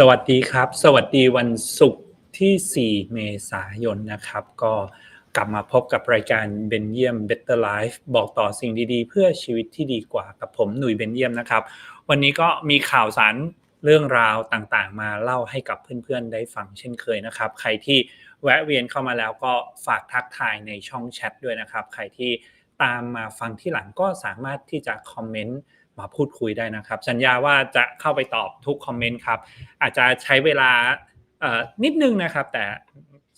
สวัสดีครับ สวัสดีวันศุกร์ที่ 4 เมษายนนะครับ ก็กลับมาพบกับรายการเบนเยียม Better Life บอกต่อสิ่งดีๆ เพื่อชีวิตที่ดีกว่ากับผมหนุ่ยเบนเยียมนะครับ วันนี้ก็มีข่าวสารเรื่องราวต่างๆ มาเล่าให้กับเพื่อนๆ ได้ฟังเช่นเคยนะครับ ใครที่แวะเวียนเข้ามาแล้วก็ฝากทักทายในช่องแชทด้วยนะครับ ใครที่ตามมาฟังที่หลังก็สามารถที่จะคอมเมนต์ มาพูดคุยได้นะครับ สัญญาว่าจะเข้าไปตอบทุกคอมเมนต์ครับ อาจจะใช้เวลานิดนึงนะครับ แต่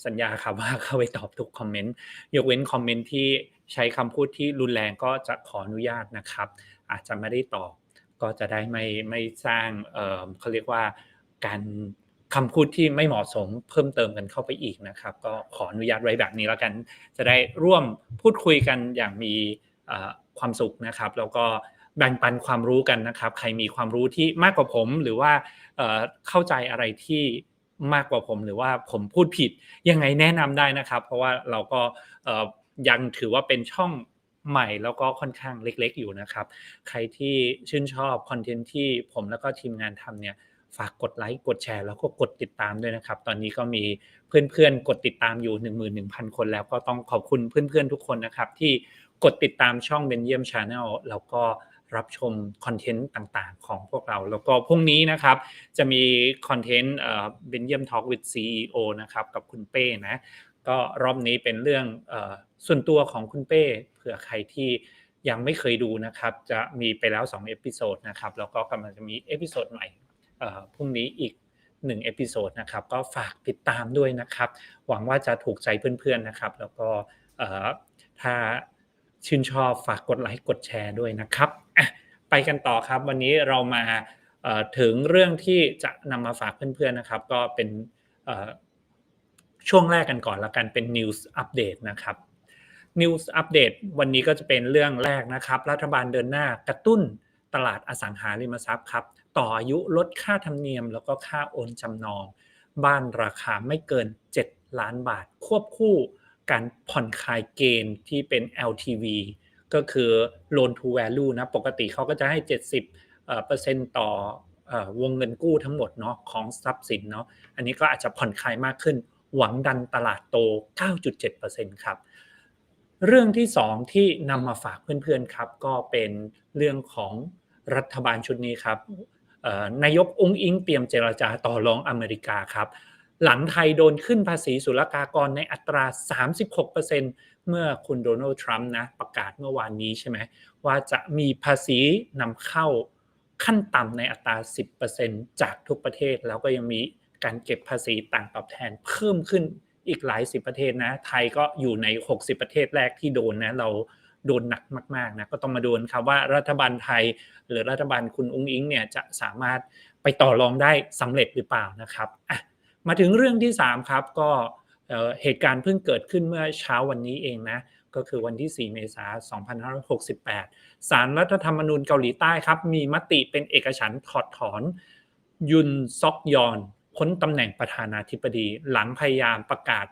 สัญญาครับว่าเข้าไปตอบทุกคอมเมนต์ยกเว้นคอมเมนต์ที่ใช้คำพูดที่รุนแรงก็จะขออนุญาตนะครับ อาจจะไม่ได้ตอบก็จะได้ไม่ไม่สร้างเอ่อเขาเรียกว่าการคำพูดที่ไม่เหมาะสมเพิ่มเติมกันเข้าไปอีกนะครับ ก็ขออนุญาตไว้แบบนี้แล้วกัน จะได้ร่วมพูดคุยกันอย่างมีความสุขนะครับ แล้วก็ แบ่งปันความรู้กันนะครับ ใครมีความรู้ที่มากกว่าผมหรือว่าเข้าใจอะไรที่มากกว่าผม หรือว่าผมพูดผิดยังไงแนะนำได้นะครับ เพราะว่าเราก็ยังถือว่าเป็นช่องใหม่แล้วก็ค่อนข้างเล็ก ๆ อยู่นะครับ ใครที่ชื่นชอบคอนเทนต์ที่ผมแล้วก็ทีมงานทำเนี่ยฝากกดไลค์กดแชร์แล้วก็กดติดตามด้วยนะครับ ตอนนี้ก็มีเพื่อนๆ กดติดตามอยู่ 11,000 คนแล้วก็ต้องขอบคุณเพื่อนๆ ทุกคนนะครับ ที่กดติดตามช่องเบนเยียมชาแนลแล้วก็ รับชมคอนเทนต์ต่างๆ ของพวกเรา แล้วก็พรุ่งนี้นะครับ จะมีคอนเทนต์เอ่อเบนเยียมทอล์กวิดซีอนะครับ กับคุณเป้นะ ก็รอบนี้เป็นเรื่องเอ่อส่วนตัวของคุณเป้ เผื่อใครที่ยังไม่เคยดูนะครับ จะมีไปแล้ว2เอพิโซดนะครับ แล้วก็กำลังจะมีเอพิโซดใหม่เอ่อพรุ่งนี้อีก1เอพิโซดนะครับ ก็ฝากติดตามด้วยนะครับ หวังว่าจะถูกใจเพื่อนๆนะครับ แล้วก็ถ้าชื่นชอบฝากกดไลค์กดแชร์ด้วยนะครับ ไปกันต่อครับ วันนี้เรามาถึงเรื่องที่จะนำมาฝากเพื่อนๆนะครับ ก็เป็นช่วงแรกกันก่อนละกันเป็น News Update นะครับ News Update วันนี้ก็จะเป็นเรื่องแรกนะครับ รัฐบาลเดินหน้ากระตุ้นตลาดอสังหาริมทรัพย์ครับ ต่ออายุลดค่าธรรมเนียม แล้วก็ค่าโอนจำนอง บ้านราคาไม่เกิน 7 ล้านบาท ควบคู่การผ่อนคลายเกณฑ์ที่เป็น LTV ก็คือ loan to value นะ ปกติเขาก็จะให้ 70เอ่อเปอร์เซ็นต์ต่อวงเงินกู้ทั้งหมดเนาะของทรัพย์สินเนาะ อันนี้ก็อาจจะผ่อนคลายมากขึ้น หวังดันตลาดโต 9.7%ครับ เรื่องที่ 2 ที่นำมาฝากเพื่อนๆครับ ก็เป็นเรื่องของรัฐบาลชุดนี้ครับนายกองค์อิงเตรียมเจรจาต่อรองอเมริกาครับ หลังไทยโดนขึ้นภาษีศุลกากรในอัตรา 36% เมื่อคุณโดนัลด์ทรัมป์นะประกาศเมื่อวานนี้ใช่ไหมว่าจะมีภาษีนำเข้าขั้นต่ำในอัตรา 10%จากทุกประเทศ แล้วก็ยังมีการเก็บภาษีต่างตอบแทนเพิ่มขึ้นอีกหลายสิบประเทศนะ ไทยก็อยู่ใน 60 ประเทศแรกที่โดนนะเราโดนหนักมากๆนะก็ต้องมาดูนครับว่ารัฐบาลไทย หรือรัฐบาลคุณอุ้งอิงเนี่ยจะสามารถไปต่อรองได้สำเร็จหรือเปล่านะครับมาถึงเรื่องที่ 3 ครับก็ เหตุการณ์เพิ่งเกิดขึ้นเมื่อเช้าวันนี้เองนะ ก็คือวันที่ 4 เมษายน 2568ศาลรัฐธรรมนูญเกาหลีใต้ครับ มีมติเป็นเอกฉันท์ถอดถอน ยุนซอกยอนพ้นตำแหน่งประธานาธิบดี หลังพยายามประกาศ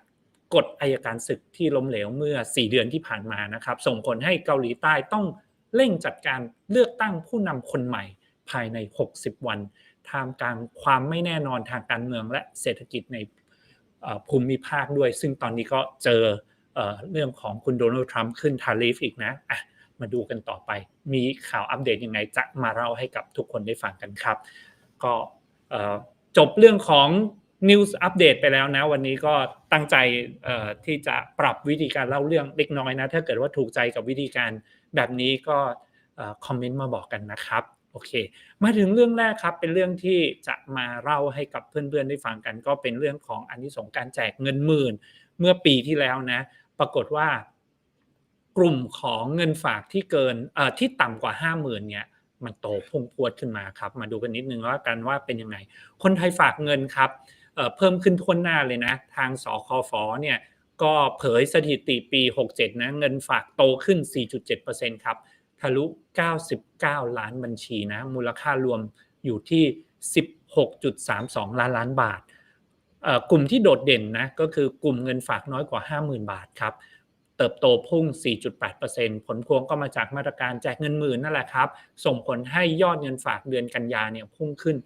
กฎอายการศึกที่ล้มเหลวเมื่อ 4 เดือนที่ผ่านมานะครับ ส่งผลให้เกาหลีใต้ต้องเร่งจัดการเลือกตั้งผู้นำคนใหม่ภายใน 60 วันท่ามกลางความไม่แน่นอนทางการเมืองและเศรษฐกิจใน ภูมิภาคด้วย ซึ่งตอนนี้ก็เจอเอเรื่องของคุณโดนัลด์ทรัมป์ขึ้นทาริฟอีกนะะมาดูกันต่อไป มีข่าวอัปเดตยังไงจะมาเล่าให้กับทุกคนได้ฟังกันครับ ก็จบเรื่องของ News อัปเดตไปแล้วนะ วันนี้ก็ตั้งใจที่จะปรับวิธีการเล่าเรื่องเล็กน้อยนะ ถ้าเกิดว่าถูกใจกับวิธีการแบบนี้ก็คอมเมนต์มาบอกกันนะครับ อเค มาถึงเรื่องแรกครับ เป็นเรื่องที่จะมาเล่าให้กับเพื่อนๆได้ฟังกัน ก็เป็นเรื่องของอันที่สงการแจกเงินหมื่น เมื่อปีที่แล้วนะ ปรากฏว่ากลุ่มของเงินฝากที่เกินเอ่อที่ต่ำกว่า 50,000เนี่ยมันโตพุ่งพวดขึ้นมาครับ มาดูกันนิดนึงว่ากันว่าเป็นยังไง คนไทยฝากเงินครับเพิ่มขึ้นทั่วหน้าเลยนะ ทางสคฟเนี่ยก็เผยสถิติปี 67 นะ เงินฝากโตขึ้น 4.7%ครับ ทะลุ 99 ล้านบัญชีนะ มูลค่ารวมอยู่ที่ 16.32 ล้านล้านบาท กลุ่มที่โดดเด่นนะก็คือกลุ่มเงินฝากน้อยกว่า 50,000 บาทครับ เติบโตพุ่ง 4.8%ผลพวงก็มาจากมาตรการแจกเงินหมื่นนั่นแหละครับ ส่งผลให้ยอดเงินฝากเดือนกันยาเนี่ยพุ่งขึ้น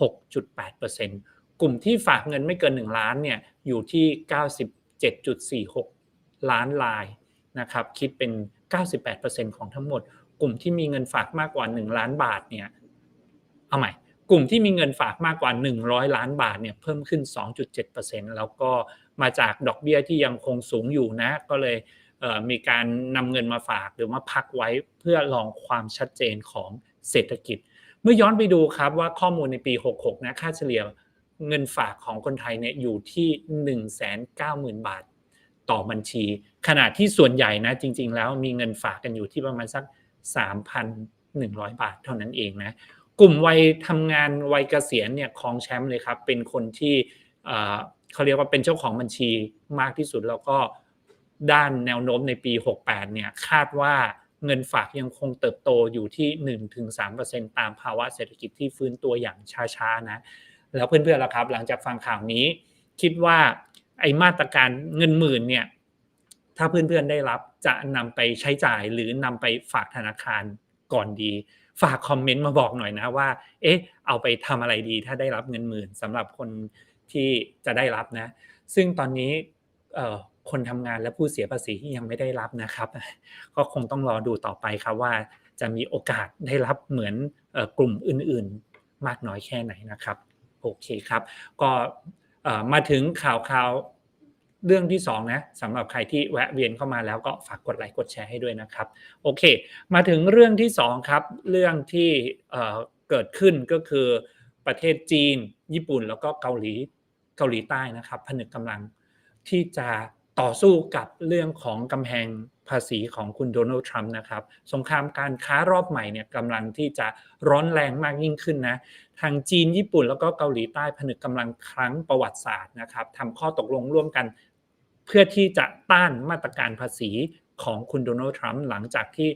6.8%กลุ่มที่ฝากเงินไม่เกิน 1 ล้านเนี่ยอยู่ที่ 97.46 ล้านรายนะครับ คิดเป็น 98%ของทั้งหมด กลุ่มที่มีเงินฝากมากกว่า 1 ล้านบาทเนี่ยเอาใหม่กลุ่มที่มีเงินฝากมากกว่า 100 ล้านบาทเนี่ยเพิ่มขึ้น 2.7%แล้วก็มาจากดอกเบี้ยที่ยังคงสูงอยู่นะ ก็เลยมีการนำเงินมาฝากหรือมาพักไว้เพื่อลองความชัดเจนของเศรษฐกิจ เมื่อย้อนไปดูครับว่าข้อมูลในปี 66 นะค่าเฉลี่ยเงินฝากของคนไทยเนี่ยอยู่ที่ 190,000 บาทต่อบัญชี ขณะที่ส่วนใหญ่นะจริง ๆ แล้วมีเงินฝากกันอยู่ที่ประมาณสัก 3,100 บาทเท่านั้นเองนะกลุ่มวัยทำงานวัยเกษียณเนี่ยครองแชมป์เลยครับ เป็นคนที่เขาเรียกว่าเป็นเจ้าของบัญชีมากที่สุดแล้วก็ด้านแนวโน้มในปี 68 เนี่ยคาดว่าเงินฝากยังคงเติบโตอยู่ที่ 1-3%ตามภาวะเศรษฐกิจที่ฟื้นตัวอย่างช้าๆนะ แล้วเพื่อนๆล่ะครับ หลังจากฟังข่าวนี้ คิดว่าไอมาตรการเงินหมื่นเนี่ย ถ้าเพื่อนๆได้รับจะนำไปใช้จ่ายหรือนำไปฝากธนาคารก่อนดี ฝากคอมเมนต์มาบอกหน่อยนะว่า เอ๊ะ เอาไปทำอะไรดีถ้าได้รับเงินหมื่นสำหรับคนที่จะได้รับนะ ซึ่งตอนนี้คนทำงานและผู้เสียภาษีที่ยังไม่ได้รับนะครับ ก็คงต้องรอดูต่อไปครับว่าจะมีโอกาสได้รับเหมือนกลุ่มอื่นๆ มากน้อยแค่ไหนนะครับ โอเคครับ ก็มาถึงข่าวข่าว เรื่องที่2นะสำหรับใครที่แวะเวียนเข้ามาแล้วก็ฝากกดไลค์กดแชร์ให้ด้วยนะครับโอเค มาถึงเรื่องที่2ครับเรื่องที่เกิดขึ้นก็คือประเทศจีน ญี่ปุ่นแล้วก็เกาหลีเกาหลีใต้นะครับ ผนึกกำลังที่จะต่อสู้กับเรื่องของกำแพงภาษีของคุณโดนัลด์ทรัมป์นะครับ สงครามการค้ารอบใหม่เนี่ยกำลังที่จะร้อนแรงมากยิ่งขึ้นนะ ทางจีนญี่ปุ่นแล้วก็เกาหลีใต้ผนึกกำลังครั้งประวัติศาสตร์นะครับทำข้อตกลงร่วมกัน เพื่อที่จะต้านมาตรการภาษีของคุณโดนัลด์ทรัมป์หลังจากที่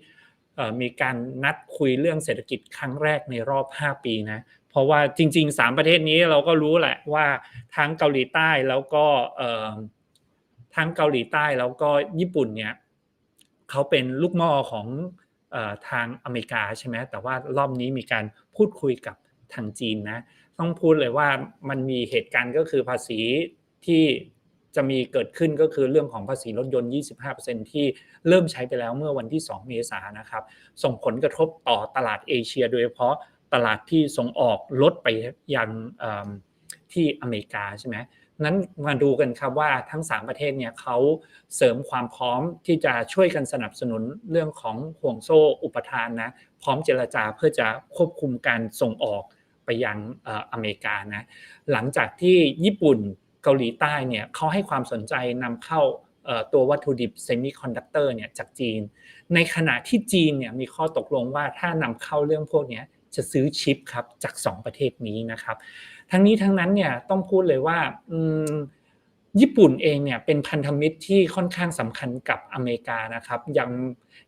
มีการนัดคุยเรื่องเศรษฐกิจครั้งแรกในรอบ 5 ปีนะ เพราะว่าจริง ๆ 3 ประเทศนี้เราก็รู้แหละว่าทั้งเกาหลีใต้แล้วก็ทั้งเกาหลีใต้แล้วก็ญี่ปุ่นเนี่ยเขาเป็นลูกม่อของทางอเมริกาใช่ไหมแต่ว่ารอบนี้มีการพูดคุยกับทางจีนนะ ต้องพูดเลยว่ามันมีเหตุการณ์ก็คือภาษีที่ จะมีเกิดขึ้นก็คือเรื่องของภาษีรถยนต์ 25%ที่เริ่มใช้ไปแล้วเมื่อวันที่ 2 เมษายนนะครับ ส่งผลกระทบต่อตลาดเอเชีย โดยเฉพาะตลาดที่ส่งออกลดไปยังที่อเมริกาใช่ไหมนั้นมาดูกันครับว่าทั้ง 3 ประเทศเนี่ยเขาเสริมความพร้อมที่จะช่วยกันสนับสนุนเรื่องของห่วงโซ่อุปทานนะพร้อมเจรจาเพื่อจะควบคุมการส่งออกไปยังอเมริกานะหลังจากที่ญี่ปุ่น เกาหลีใต้เนี่ยเขาให้ความสนใจนำเข้าตัววัตถุดิบเซมิคอนดักเตอร์เนี่ยจากจีน ในขณะที่จีนเนี่ยมีข้อตกลงว่าถ้านำเข้าเรื่องพวกนี้จะซื้อชิปครับจาก 2 ประเทศนี้นะครับ ทั้งนี้ทั้งนั้นเนี่ยต้องพูดเลยว่าญี่ปุ่นเองเนี่ยเป็นพันธมิตรที่ค่อนข้างสำคัญกับอเมริกานะครับ ยัง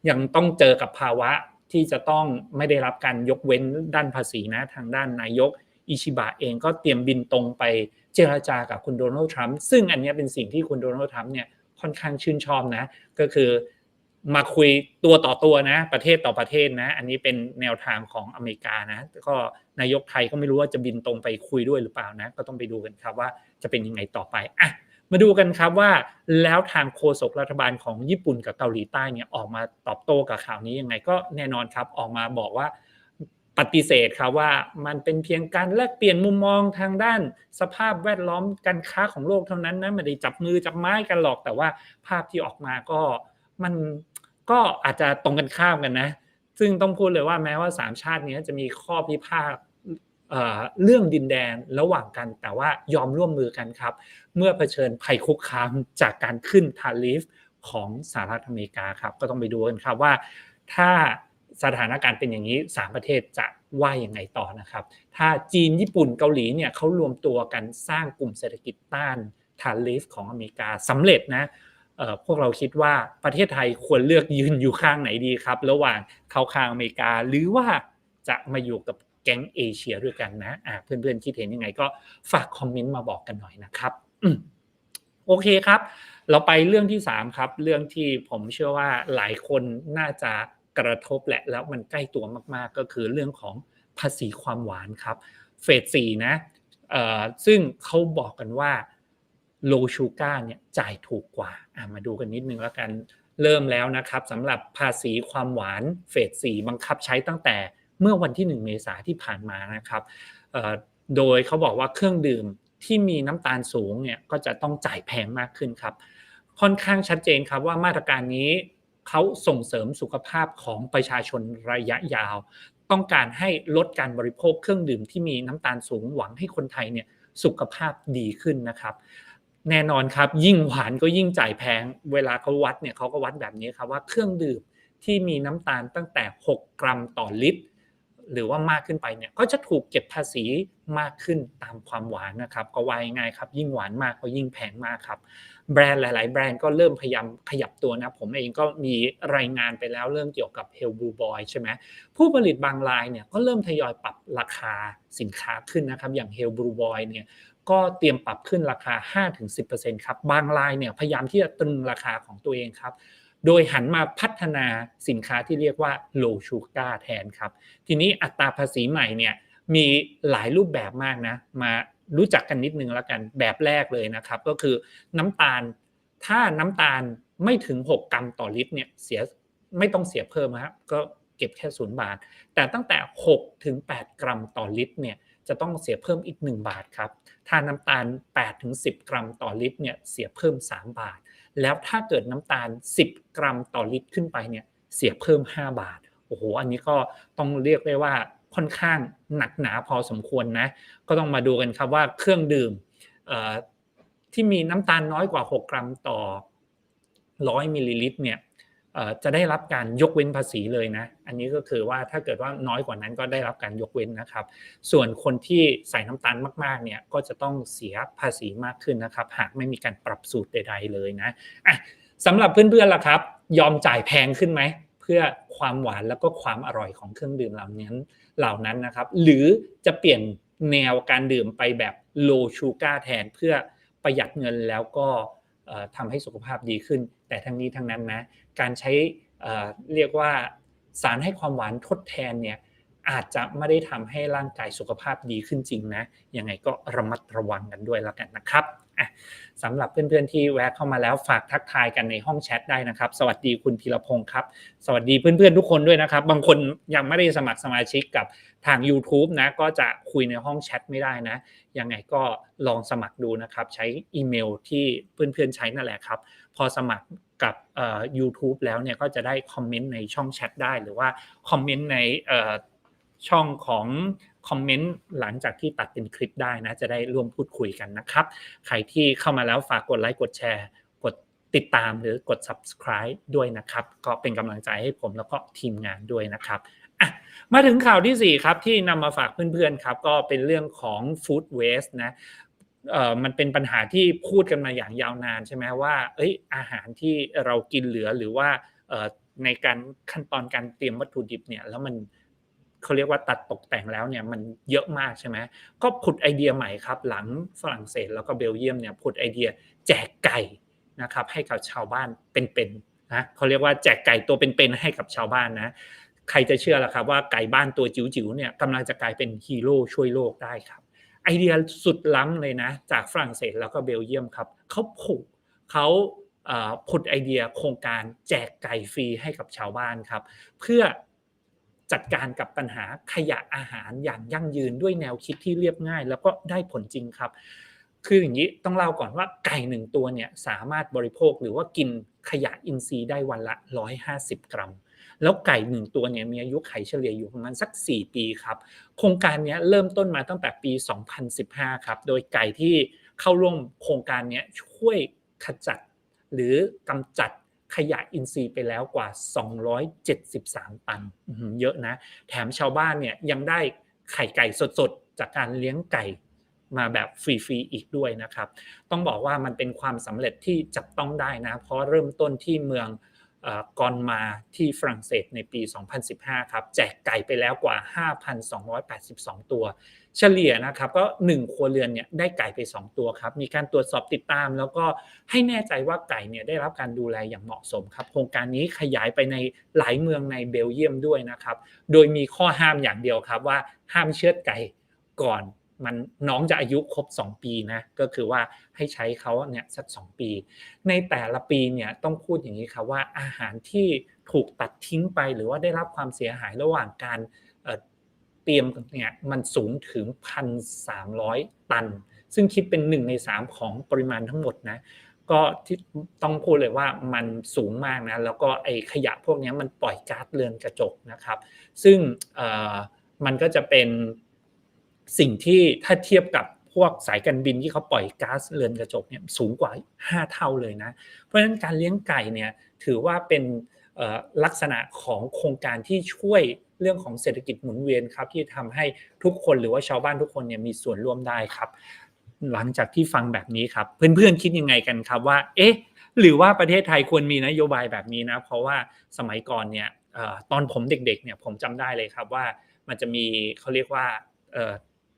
ยังต้องเจอกับภาวะที่จะต้องไม่ได้รับการยกเว้นด้านภาษีนะทางด้านนายก อิชิบะเองก็เตรียมบินตรงไปเจรจากับคุณโดนัลด์ทรัมป์ซึ่งอันนี้เป็นสิ่งที่คุณโดนัลด์ทรัมป์เนี่ยค่อนข้างชื่นชอบนะ ก็คือมาคุยตัวต่อตัวนะ ประเทศต่อประเทศนะ อันนี้เป็นแนวทางของอเมริกานะ ก็นายกไทยก็ไม่รู้ว่าจะบินตรงไปคุยด้วยหรือเปล่านะ ก็ต้องไปดูกันครับว่าจะเป็นยังไงต่อไปอะมาดูกันครับว่าแล้วทางโฆษกรัฐบาลของญี่ปุ่นกับเกาหลีใต้เนี่ยออกมาตอบโต้กับข่าวนี้ยังไงก็แน่นอนครับออกมาบอกว่า ปฏิเสธครับว่ามันเป็นเพียงการแลกเปลี่ยนมุมมองทางด้านสภาพแวดล้อมการค้าของโลกเท่านั้นนะไม่ได้จับมือจับไม้กันหรอกแต่ว่าภาพที่ออกมาก็มันก็อาจจะตรงกันข้ามกันนะ ซึ่งต้องพูดเลยว่าแม้ว่าสามชาตินี้จะมีข้อพิพาทเรื่องดินแดนระหว่างกันแต่ว่ายอมร่วมมือกันครับ เมื่อเผชิญภัยคุกคามจากการขึ้นทาริฟของสหรัฐอเมริกาครับ ก็ต้องไปดูกันครับว่าถ้า สถานการณ์เป็นอย่างนี้ 3 ประเทศจะว่ายังไงต่อนะครับ ถ้าจีนญี่ปุ่นเกาหลีเนี่ยเขารวมตัวกันสร้างกลุ่มเศรษฐกิจต้านทาริฟของอเมริกาสำเร็จนะพวกเราคิดว่าประเทศไทยควรเลือกยืนอยู่ข้างไหนดีครับ ระหว่างเขาข้างอเมริกาหรือว่าจะมาอยู่กับแก๊งเอเชียด้วยกันนะเพื่อนๆคิดเห็นยังไงก็ฝากคอมเมนต์มาบอกกันหน่อยนะครับโอเคครับ เราไปเรื่องที่3ครับ เรื่องที่ผมเชื่อว่าหลายคนน่าจะ กระทบแหละแล้วมันใกล้ตัวมากๆ ก็คือเรื่องของภาษีความหวานครับเฟสสี่นะซึ่งเขาบอกกันว่าโลชูก้าเนี่ยจ่ายถูกกว่าอะมาดูกันนิดนึงแล้วกันเริ่มแล้วนะครับสำหรับภาษีความหวานเฟสสี่บังคับใช้ตั้งแต่เมื่อวันที่ 1 เมษาที่ผ่านมานะครับโดยเขาบอกว่าเครื่องดื่มที่มีน้ำตาลสูงเนี่ยก็จะต้องจ่ายแพงมากขึ้นครับ ค่อนข้างชัดเจนครับว่ามาตรการนี้ เขาส่งเสริมสุขภาพของประชาชนระยะยาว ต้องการให้ลดการบริโภคเครื่องดื่มที่มีน้ำตาลสูงหวังให้คนไทยเนี่ยสุขภาพดีขึ้นนะครับ แน่นอนครับ ยิ่งหวานก็ยิ่งจ่ายแพง เวลาเขาวัดเนี่ยเขาก็วัดแบบนี้ครับว่าเครื่องดื่มที่มีน้ำตาลตั้งแต่ 6 กรัมต่อลิตร หรือว่ามากขึ้นไปเนี่ยก็จะถูกเก็บภาษีมากขึ้นตามความหวานนะครับ ก็ว่าง่ายครับยิ่งหวานมากก็ยิ่งแพงมากครับ แบรนด์หลาย ๆ แบรนด์ก็เริ่มพยายามขยับตัวนะ ผมเองก็มีรายงานไปแล้วเรื่องเกี่ยวกับ h e l l Blue Boy ใช่ไหมผู้ผลิตบางรายเนี่ยก็เริ่มทยอยปรับราคาสินค้าขึ้นนะครับ อย่าง h e l l Blue Boy เนี่ยก็เตรียมปรับขึ้นราคา 5-10%ครับบางรายเนี่ยพยายามที่จะตรึงราคาของตัวเองครับ โดยหันมาพัฒนาสินค้าที่เรียกว่า low sugar แทนครับ ทีนี้อัตราภาษีใหม่เนี่ยมีหลายรูปแบบมากนะ มารู้จักกันนิดนึงแล้วกันแบบแรกเลยนะครับ ก็คือน้ำตาลถ้าน้ำตาลไม่ถึง 6 กรัมต่อลิตรเนี่ยเสียไม่ต้องเสียเพิ่มครับก็เก็บแค่ศูนย์บาท แต่ตั้งแต่ 6 ถึง 8 กรัมต่อลิตรเนี่ยจะต้องเสียเพิ่มอีก 1 บาทครับ ถ้าน้ำตาล 8 ถึง 10 กรัมต่อลิตรเนี่ยเสียเพิ่ม 3 บาท แล้วถ้าเกิดน้ำตาล 10 กรัมต่อลิตรขึ้นไปเนี่ยเสียเพิ่ม 5 บาทโอ้โหอันนี้ก็ต้องเรียกได้ว่าค่อนข้างหนักหนาพอสมควรนะ ก็ต้องมาดูกันครับว่าเครื่องดื่มที่มีน้ำตาลน้อยกว่า 6 กรัมต่อ 100มิลลิลิตรเนี่ย จะได้รับการยกเว้นภาษีเลยนะ อันนี้ก็คือว่าถ้าเกิดว่าน้อยกว่านั้นก็ได้รับการยกเว้นนะครับ ส่วนคนที่ใส่น้ำตาลมากๆเนี่ยก็จะต้องเสียภาษีมากขึ้นนะครับ หากไม่มีการปรับสูตรใด ๆ เลยนะอะสำหรับเพื่อนๆล่ะครับ ยอมจ่ายแพงขึ้นไหมเพื่อความหวานแล้วก็ความอร่อยของเครื่องดื่มเหล่านี้เหล่านั้นนะครับ หรือจะเปลี่ยนแนวการดื่มไปแบบ low sugar แทน เพื่อประหยัดเงินแล้วก็ทำให้สุขภาพดีขึ้น แต่ทั้งนี้ทั้งนั้นนะการใช้เรียกว่าสารให้ความหวานทดแทนเนี่ยอาจจะไม่ได้ทำให้ร่างกายสุขภาพดีขึ้นจริงนะยังไงก็ระมัดระวังกันด้วยแล้วกันนะครับสำหรับเพื่อนๆที่แวะเข้ามาแล้วฝากทักทายกันในห้องแชทได้นะครับ สวัสดีคุณธีรพงศ์ครับ สวัสดีเพื่อนๆทุกคนด้วยนะครับ บางคนยังไม่ได้สมัครสมาชิกกับทาง YouTube นะ ก็จะคุยในห้องแชทไม่ได้นะ ยังไงก็ลองสมัครดูนะครับ ใช้อีเมลที่เพื่อนๆใช้นั่นแหละครับ พอสมัครกับเอ่อ YouTube แล้วเนี่ยก็จะได้คอมเมนต์ในช่องแชทได้ หรือว่าคอมเมนต์ในช่องของคอมเมนต์หลังจากที่ตัดเป็นคลิปได้นะ จะได้ร่วมพูดคุยกันนะครับ ใครที่เข้ามาแล้วฝากกดไลค์กดแชร์ กดติดตามหรือกด subscribe ด้วยนะครับ ก็เป็นกำลังใจให้ผมแล้วก็ทีมงานด้วยนะครับมาถึงข่าวที่ 4 ครับ ที่นำมาฝากเพื่อนๆครับ ก็เป็นเรื่องของ food waste นะ มันเป็นปัญหาที่พูดกันมาอย่างยาวนานใช่ไหมว่า เอ้ยอาหารที่เรากินเหลือหรือว่าในการขั้นตอนการเตรียมวัตถุดิบเนี่ยแล้วมันเขาเรียกว่าตัดตกแต่งแล้วเนี่ยมันเยอะมากใช่ไหมก็ผุดไอเดียใหม่ครับ หลังฝรั่งเศสแล้วก็เบลเยียมเนี่ยผุดไอเดียแจกไก่นะครับให้กับชาวบ้านเป็นๆนะเขาเรียกว่าแจกไก่ตัวเป็นๆให้กับชาวบ้านนะใครจะเชื่อล่ะครับว่าไก่บ้านตัวจิ๋วๆเนี่ยกำลังจะกลายเป็นฮีโร่ช่วยโลกได้ครับ ไอเดียสุดล้ำเลยนะ จากฝรั่งเศสแล้วก็เบลเยียมครับเขาผูกเขาผุดไอเดียโครงการแจกไก่ฟรีให้กับชาวบ้านครับ เพื่อจัดการกับปัญหาขยะอาหารอย่างยั่งยืนด้วยแนวคิดที่เรียบง่าย แล้วก็ได้ผลจริงครับ คืออย่างนี้ต้องเล่าก่อนว่าไก่หนึ่งตัวเนี่ยสามารถบริโภคหรือว่ากินขยะอินทรีย์ได้วันละ 150 กรัม แล้วไก่หนึ่งตัวเนี่ยมีอายุไขเฉลี่ยอยู่ประมาณสัก 4 ปีครับ โครงการนี้เริ่มต้นมาตั้งแต่ปี 2015 ครับ โดยไก่ที่เข้าร่วมโครงการนี้ช่วยขจัดหรือกำจัดขยะอินทรีย์ไปแล้วกว่า 273 ตัน เยอะนะ แถมชาวบ้านเนี่ยยังได้ไข่ไก่สดๆ จากการเลี้ยงไก่มาแบบฟรีๆ อีกด้วยนะครับ ต้องบอกว่ามันเป็นความสำเร็จที่จับต้องได้นะ เพราะเริ่มต้นที่เมือง ก่อนมาที่ฝรั่งเศสในปี 2015 ครับ แจกไก่ไปแล้วกว่า 5,282 ตัว เฉลี่ยนะครับก็ 1 ครัวเรือนเนี่ยได้ไก่ไป 2 ตัวครับ มีการตรวจสอบติดตาม แล้วก็ให้แน่ใจว่าไก่เนี่ยได้รับการดูแลอย่างเหมาะสมครับ โครงการนี้ขยายไปในหลายเมืองในเบลเยียมด้วยนะครับ โดยมีข้อห้ามอย่างเดียวครับว่าห้ามเชือดไก่ก่อน มันน้องจะอายุครบ 2 ปีนะก็คือว่าให้ใช้เขาเนี่ยสัก 2 ปี ในแต่ละปีเนี่ยต้องพูดอย่างนี้ครับว่าอาหารที่ถูกตัดทิ้งไปหรือว่าได้รับความเสียหายระหว่างการเตรียมเนี่ยมันสูงถึง 1,300 ตัน ซึ่งคิดเป็น 1 ใน 3 ของปริมาณทั้งหมดนะก็ที่ต้องพูดเลยว่ามันสูงมากนะแล้วก็ไอขยะพวกนี้มันปล่อยก๊าซเรือนกระจกนะครับ ซึ่งมันก็จะเป็น สิ่งที่ถ้าเทียบกับพวกสายการบินที่เขาปล่อยก๊าซเรือนกระจกเนี่ยสูงกว่า 5 เท่าเลยนะ เพราะฉะนั้นการเลี้ยงไก่เนี่ยถือว่าเป็นลักษณะของโครงการที่ช่วยเรื่องของเศรษฐกิจหมุนเวียนครับที่ทำให้ทุกคนหรือว่าชาวบ้านทุกคนเนี่ยมีส่วนร่วมได้ครับ หลังจากที่ฟังแบบนี้ครับ เพื่อนๆคิดยังไงกันครับว่า เอ๊ะ หรือว่าประเทศไทยควรมีนโยบายแบบนี้นะ เพราะว่าสมัยก่อนเนี่ยตอนผมเด็กๆเนี่ยผมจำได้เลยครับว่ามันจะมีเขาเรียกว่า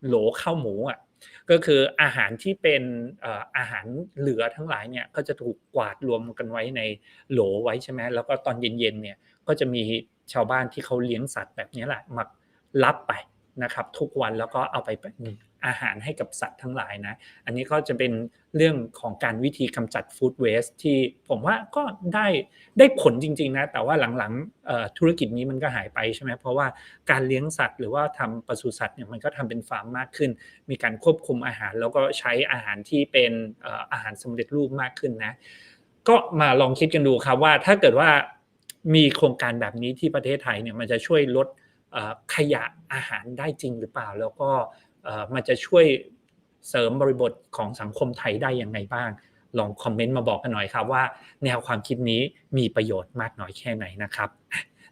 โหลข้าวหมูอะก็คืออาหารที่เป็นอาหารเหลือทั้งหลายเนี่ยก็จะถูกกวาดรวมกันไว้ในโหลไว้ใช่ไหมแล้วก็ตอนเย็นๆเนี่ยก็จะมีชาวบ้านที่เขาเลี้ยงสัตว์แบบนี้แหละมารับไปนะครับ ทุกวันแล้วก็เอาไป อาหารให้กับสัตว์ทั้งหลายนะ อันนี้ก็จะเป็นเรื่องของการวิธีกำจัดฟู้ดเวสที่ผมว่าก็ได้ได้ผลจริง ๆ นะ แต่ว่าหลังๆธุรกิจนี้มันก็หายไปใช่ไหมเพราะว่าการเลี้ยงสัตว์หรือว่าทำปศุสัตว์เนี่ยมันก็ทำเป็นฟาร์มมากขึ้น มีการควบคุมอาหาร แล้วก็ใช้อาหารที่เป็นอาหารสำเร็จรูปมากขึ้นนะ ก็มาลองคิดกันดูครับว่าถ้าเกิดว่ามีโครงการแบบนี้ที่ประเทศไทยเนี่ยมันจะช่วยลดขยะอาหารได้จริงหรือเปล่า แล้วก็ มันจะช่วยเสริมบริบทของสังคมไทยได้ยังไงบ้าง ลองคอมเมนต์มาบอกกันหน่อยครับว่า แนวความคิดนี้มีประโยชน์มากน้อยแค่ไหนนะครับ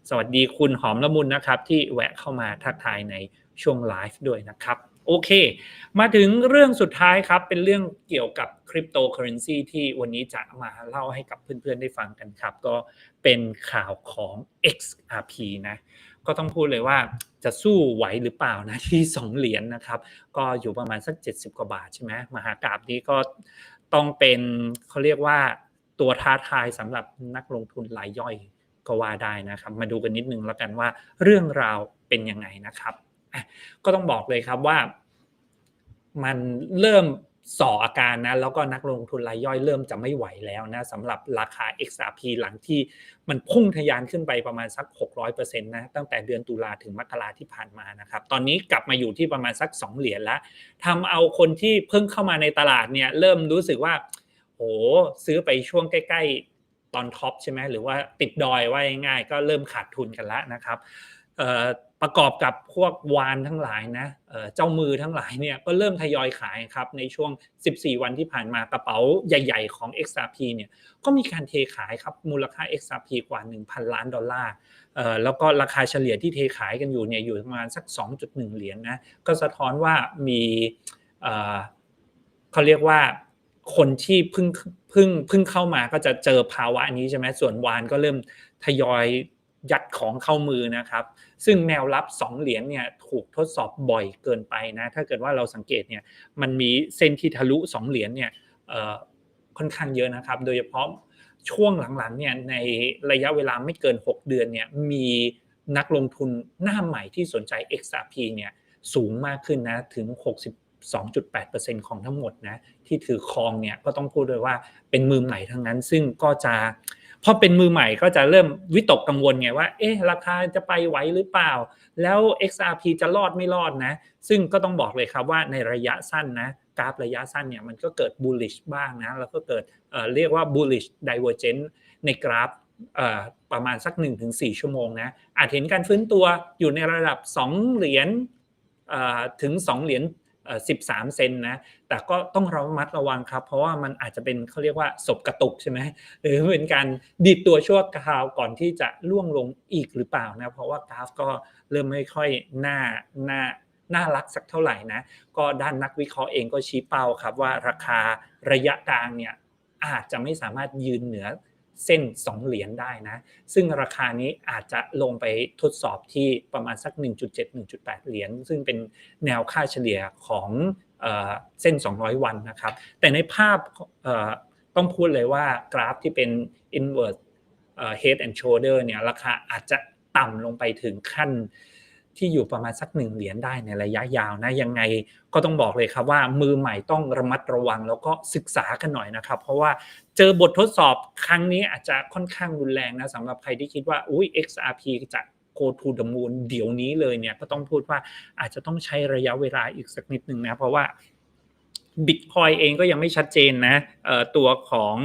สวัสดีคุณหอมละมุนนะครับ ที่แวะเข้ามาทักทายในช่วงไลฟ์ด้วยนะครับ โอเค มาถึงเรื่องสุดท้ายครับ เป็นเรื่องเกี่ยวกับคริปโตเคอเรนซีที่วันนี้จะมาเล่าให้กับเพื่อนๆได้ฟังกันครับ ก็เป็นข่าวของ XRP นะ ก็ต้องพูดเลยว่าจะสู้ไหวหรือเปล่านะที่ 2 เหรียญนนะครับ ก็อยู่ประมาณสัก 70 กว่าบาทใช่ไหมมหากราบนี้ก็ต้องเป็นเขาเรียกว่าตัวท้าทายสำหรับนักลงทุนรายย่อยก็ว่าได้นะครับ มาดูกันนิดนึงแล้วกันว่าเรื่องราวเป็นยังไงนะครับ ก็ต้องบอกเลยครับว่ามันเริ่ม ส่ออาการนะแล้วก็นักลงทุนรายย่อยเริ่มจะไม่ไหวแล้วนะสำหรับราคา XRP หลังที่มันพุ่งทะยานขึ้นไปประมาณสัก 600%นะตั้งแต่เดือนตุลาถึงมกราที่ผ่านมานะครับตอนนี้กลับมาอยู่ที่ประมาณสัก 2 เหรียญแล้วทำเอาคนที่เพิ่งเข้ามาในตลาดเนี่ยเริ่มรู้สึกว่าโอ้ซื้อไปช่วงใกล้ ๆ ตอนท็อปใช่ไหมหรือว่าติดดอยว่าง่ายๆก็เริ่มขาดทุนกันแล้วนะครับ ประกอบกับพวกวานทั้งหลายนะเจ้ามือทั้งหลายเนี่ยก็เริ่มทยอยขายครับในช่วง 14 วันที่ผ่านมากระเป๋าใหญ่ๆของ XRP เนี่ยก็มีการเทขายครับมูลค่า XRP กว่า 1,000 ล้านดอลลาร์แล้วก็ราคาเฉลี่ยที่เทขายกันอยู่เนี่ยอยู่ประมาณสัก 2.1 เหรียญนนะก็สะท้อนว่ามีเขาเรียกว่าคนที่เพิ่งเพิ่งเพิ่งเข้ามาก็จะเจอภาวะนี้ใช่ไหมส่วนวานก็เริ่มทยอย ยัดของเข้ามือนะครับ ซึ่งแนวรับ 2 เหรียญเนี่ยถูกทดสอบบ่อยเกินไปนะ ถ้าเกิดว่าเราสังเกตเนี่ยมันมีเส้นที่ทะลุ 2 เหรียญเนี่ยค่อนข้างเยอะนะครับ โดยเฉพาะช่วงหลังๆเนี่ยในระยะเวลาไม่เกิน 6 เดือนเนี่ยมีนักลงทุนหน้าใหม่ที่สนใจ XRP เนี่ยสูงมากขึ้นนะถึง 62.8%ของทั้งหมดนะที่ถือครองเนี่ยก็ต้องพูดด้วยว่าเป็นมือใหม่ทั้งนั้น ซึ่งก็จะ พอเป็นมือใหม่ก็จะเริ่มวิตกกังวลไงว่า เอ๊ะราคาจะไปไหวหรือเปล่า แล้ว XRP จะรอดไม่รอดนะ ซึ่งก็ต้องบอกเลยครับว่าในระยะสั้นนะกราฟระยะสั้นเนี่ยมันก็เกิด bullish บ้างนะแล้วก็เกิดเเรียกว่า bullish divergence ในกราฟประมาณสัก 1-4 ชั่วโมงนะอาจเห็นการฟื้นตัวอยู่ในระดับ 2 เหรียญถึง 2 เหรียญ 13 เซนนะ แต่ก็ต้องระมัดระวังครับ เพราะว่ามันอาจจะเป็นเขาเรียกว่าศพกระตุกใช่ไหมหรือเป็นการดิดตัวชั่วคราวก่อนที่จะล่วงลงอีกหรือเปล่านะ เพราะว่ากราฟก็เริ่มไม่ค่อยน่าน่าน่ารักสักเท่าไหร่นะ ก็ด้านนักวิเคราะห์เองก็ชี้เป้าครับว่าราคาระยะกลางเนี่ยอาจจะไม่สามารถยืนเหนือ เส้น 2 เหรียญได้นะ ซึ่งราคานี้อาจจะลงไปทดสอบที่ประมาณสัก 1.7-1.8 เหรียญ ซึ่งเป็นแนวค่าเฉลี่ยของเส้น 200 วันนะครับ แต่ในภาพต้องพูดเลยว่ากราฟที่เป็น inverse head and shoulder เนี่ยราคาอาจจะต่ำลงไปถึงขั้น ที่อยู่ประมาณสักหนึ่งเหรียญได้ในระยะยาวนะยังไงก็ต้องบอกเลยครับว่ามือใหม่ต้องระมัดระวังแล้วก็ศึกษากันหน่อยนะครับ เพราะว่าเจอบททดสอบครั้งนี้อาจจะค่อนข้างรุนแรงนะสำหรับใครที่คิดว่าอุ้ย XRP จะ go to the moon เดี๋ยวนี้เลยเนี่ยก็ต้องพูดว่าอาจจะต้องใช้ระยะเวลาอีกสักนิดหนึ่งนะเพราะว่า Bitcoin เองก็ยังไม่ชัดเจนนะตัวของ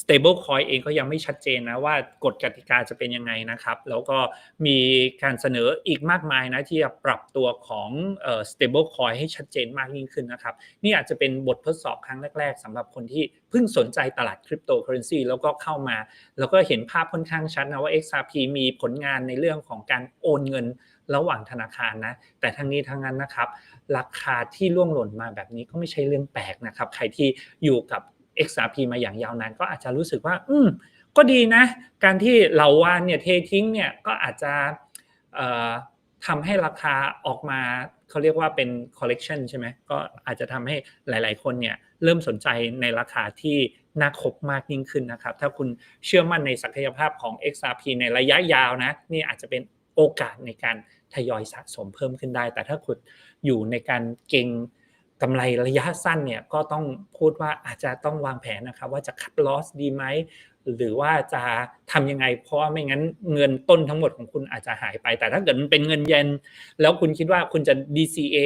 stable coin เองก็ยังไม่ชัดเจนนะว่ากฎกติกาจะเป็นยังไงนะครับ แล้วก็มีการเสนออีกมากมายนะที่จะปรับตัวของ stable coin ให้ชัดเจนมากยิ่งขึ้นนะครับ นี่อาจจะเป็นบททดสอบครั้งแรก ๆสำหรับคนที่เพิ่งสนใจตลาดคริปโตเคอเรนซีแล้วก็เข้ามา แล้วก็เห็นภาพค่อนข้างชัดนะว่า XRP มีผลงานในเรื่องของการโอนเงินระหว่างธนาคารนะ แต่ทั้งนี้ทั้งนั้นนะครับ ราคาที่ล่วงหล่นมาแบบนี้ก็ไม่ใช่เรื่องแปลกนะครับ ใครที่อยู่กับ XRP มาอย่างยาวนานก็อาจจะรู้สึกว่า อืม ก็ดีนะ การที่เหล่าวานเนี่ยเททิ้งเนี่ยก็อาจจะทำให้ราคาออกมาเขาเรียกว่าเป็น collection ใช่ไหมก็อาจจะทำให้หลาย ๆ คนเนี่ยเริ่มสนใจในราคาที่น่าคบมากยิ่งขึ้นนะครับ ถ้าคุณเชื่อมั่นในศักยภาพของ XRP ในระยะยาวนะ นี่อาจจะเป็นโอกาสในการทยอยสะสมเพิ่มขึ้นได้ แต่ถ้าคุณอยู่ในการเก่ง กำไรระยะสั้นเนี่ยก็ต้องพูดว่าอาจจะต้องวางแผนนะครับว่าจะคัดลอสดีไหมหรือว่าจะทำยังไง เพราะไม่งั้นเงินต้นทั้งหมดของคุณอาจจะหายไป แต่ถ้าเกิดมันเป็นเงินเย็น แล้วคุณคิดว่าคุณจะ DCA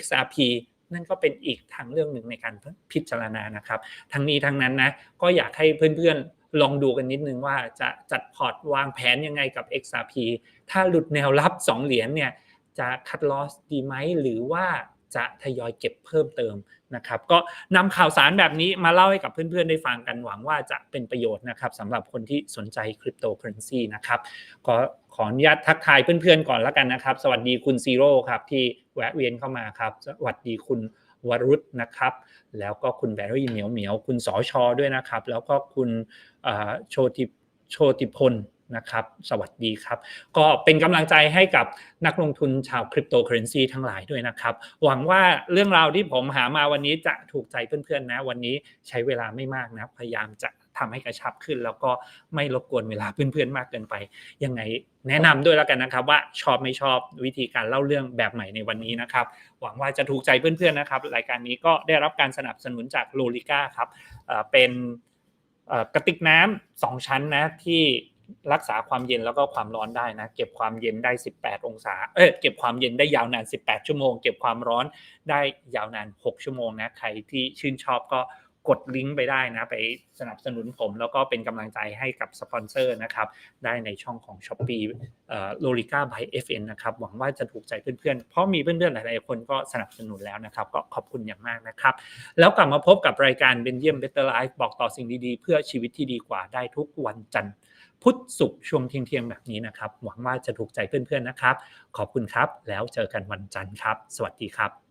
XRP นั่นก็เป็นอีกทางเรื่องหนึ่งในการพิจารณานะครับ ทั้งนี้ทั้งนั้นนะก็อยากให้เพื่อนๆลองดูกันนิดนึงว่าจะจัดพอร์ตวางแผนยังไงกับ XRP ถ้าหลุดแนวรับ 2 เหรียญเนี่ยจะคัดลอสดีไหมหรือว่า จะทยอยเก็บเพิ่มเติมนะครับ ก็นำข่าวสารแบบนี้มาเล่าให้กับเพื่อนๆได้ฟังกันหวังว่าจะเป็นประโยชน์นะครับสำหรับคนที่สนใจคริปโตเคอเรนซีนะครับก็ขออนุญาตทักทายเพื่อนๆก่อนแล้วกันนะครับ สวัสดีคุณซีโร่ครับที่แวะเวียนเข้ามาครับ สวัสดีคุณวรุษนะครับ แล้วก็คุณแบรี่เหมียวเหมียวคุณสอชอด้วยนะครับ แล้วก็คุณโชติโชติพล นะครับ สวัสดีครับ ก็เป็นกำลังใจให้กับนักลงทุนชาวคริปโตเคอเรนซีทั้งหลายด้วยนะครับ หวังว่าเรื่องราวที่ผมหามาวันนี้จะถูกใจเพื่อนๆนะ วันนี้ใช้เวลาไม่มากนะ พยายามจะทำให้กระชับขึ้น แล้วก็ไม่รบกวนเวลาเพื่อนๆมากเกินไปยังไงแนะนำด้วยแล้วกันนะครับ ว่าชอบไม่ชอบวิธีการเล่าเรื่องแบบใหม่ในวันนี้นะครับ หวังว่าจะถูกใจเพื่อนๆนะครับ รายการนี้ก็ได้รับการสนับสนุนจากโลลิก้าครับเป็นกระติกน้ำสองชั้นนะที่ รักษาความเย็นแล้วก็ความร้อนได้นะ เก็บความเย็นได้ 18 องศา เออเก็บความเย็นได้ยาวนาน 18 ชั่วโมง เก็บความร้อนได้ยาวนาน 6 ชั่วโมงนะ ใครที่ชื่นชอบก็กดลิงก์ไปได้นะ ไปสนับสนุนผมแล้วก็เป็นกำลังใจให้กับสปอนเซอร์นะครับ ได้ในช่องของ s h อ p e e โลลิก้าบายเอฟเอ็นนะครับ หวังว่าจะถูกใจเพื่อนๆ เพราะมีเพื่อนๆ หลายๆ คนก็สนับสนุนแล้วนะครับ ก็ขอบคุณอย่างมากนะครับ แล้วกลับมาพบกับรายการเบนเยียมเบเตอร์ไลฟ์บอกต่อสิ่งดีๆ เพื่อชีวิตที่ดีกว่าได้ทุกวันจันทร์ พุธศุกร์ช่วงเที่ยงๆแบบนี้นะครับ หวังว่าจะถูกใจเพื่อนๆนะครับ ขอบคุณครับ แล้วเจอกันวันจันทร์ครับ สวัสดีครับ